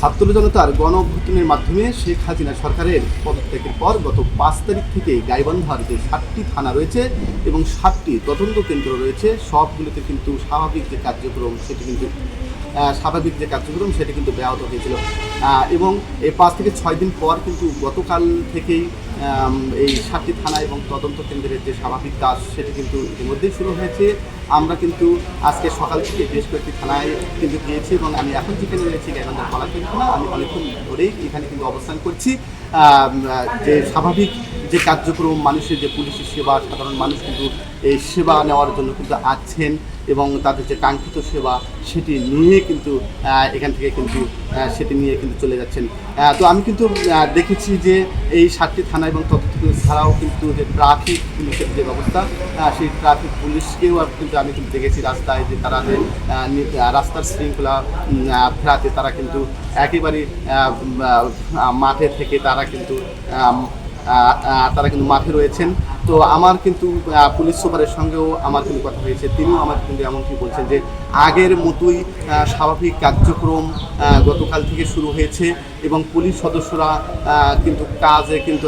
ছাত্র জনতার গণ অভ্যুত্থানের মাধ্যমে শেখ হাসিনা সরকারের পদত্যাগের পর গত পাঁচ তারিখ থেকে গাইবান্ধার যে সাতটি থানা রয়েছে এবং সাতটি তদন্ত কেন্দ্র রয়েছে, সবগুলোতে কিন্তু স্বাভাবিক যে কার্যক্রম সেটি কিন্তু স্বাভাবিক যে কার্যক্রম সেটি কিন্তু ব্যাহত হয়েছিল। এবং এই পাঁচ থেকে ছয় দিন পর কিন্তু গতকাল থেকেই এই সাতটি থানা এবং তদন্ত কেন্দ্রের যে স্বাভাবিক কাজ, সেটি কিন্তু ইতিমধ্যেই শুরু হয়েছে। আমরা কিন্তু আজকে সকাল থেকে বেশ কয়েকটি থানায় কিন্তু গিয়েছি এবং আমি এখন যেখানে রয়েছি গাইবান্ধার কলাকের থানা, আমি অনেকক্ষণ ধরেই এখানে কিন্তু অবস্থান করছি। যে স্বাভাবিক যে কার্যক্রম, মানুষের যে পুলিশের সেবা, সাধারণ মানুষ কিন্তু এই সেবা নেওয়ার জন্য কিন্তু আছেন এবং তাদের যে কাঙ্ক্ষিত সেবা সেটি নিয়ে কিন্তু এখান থেকে কিন্তু সেটি নিয়ে কিন্তু চলে যাচ্ছেন। তো আমি কিন্তু দেখেছি যে এই সাতটি থানা এবং তথ্য ছাড়াও কিন্তু যে ট্রাফিক পুলিশের যে ব্যবস্থা সেই ট্রাফিক পুলিশকেও কিন্তু আমি কিন্তু দেখেছি রাস্তায় যে তারা যে রাস্তার শৃঙ্খলা ফেরাতে তারা কিন্তু একেবারে মাঠে থেকে তারা কিন্তু তারা কিন্তু মাঠে রয়েছেন। তো আমার কিন্তু পুলিশ সুপারের সঙ্গেও আমার কিন্তু কথা হয়েছে। তিনিও আমাকে কিন্তু এমনকি বলছেন যে আগের মতোই স্বাভাবিক কার্যক্রম গতকাল থেকে শুরু হয়েছে এবং পুলিশ সদস্যরা কিন্তু কাজে কিন্তু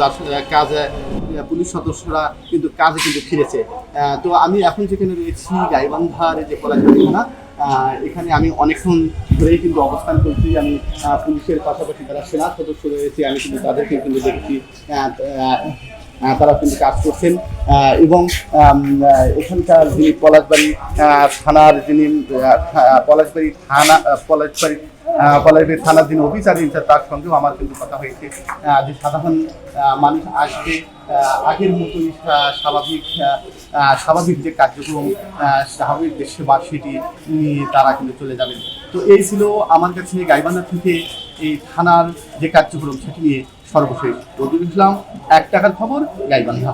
কাজে পুলিশ সদস্যরা কিন্তু কাজে কিন্তু ফিরেছে। তো আমি এখন যেখানে রয়েছি গাইবান্ধার যে আহ, এখানে আমি অনেকক্ষণ ধরেই কিন্তু অবস্থান করছি। আমি পুলিশের পাশাপাশি যারা সেনা সদস্য রয়েছে আমি কিন্তু তাদেরকে কিন্তু দেখছি। তারা কিন্তু কাজ করছেন। এবং এখানকার যিনি পলাশবাড়ি থানার যিনি পলাশবাড়ি থানা পলাশবাড়ি পলাশবাড়ি থানার যিনি অফিসার ইনচার্জ তার সঙ্গেও আমার কিন্তু কথা হয়েছে। যে সাধারণ মানুষ আসবে আগের মতোই স্বাভাবিক স্বাভাবিক যে কার্যক্রম স্বাভাবিক যে সেবা, সেটি নিয়ে তারা কিন্তু চলে যাবেন। তো এই ছিল আমার কাছে গাইবান্ধা থেকে এই থানার যে কার্যক্রম, সেটি নিয়ে সর্বশেষ। রবিউল ইসলাম এক টাকার খবর গাইবান্ধা।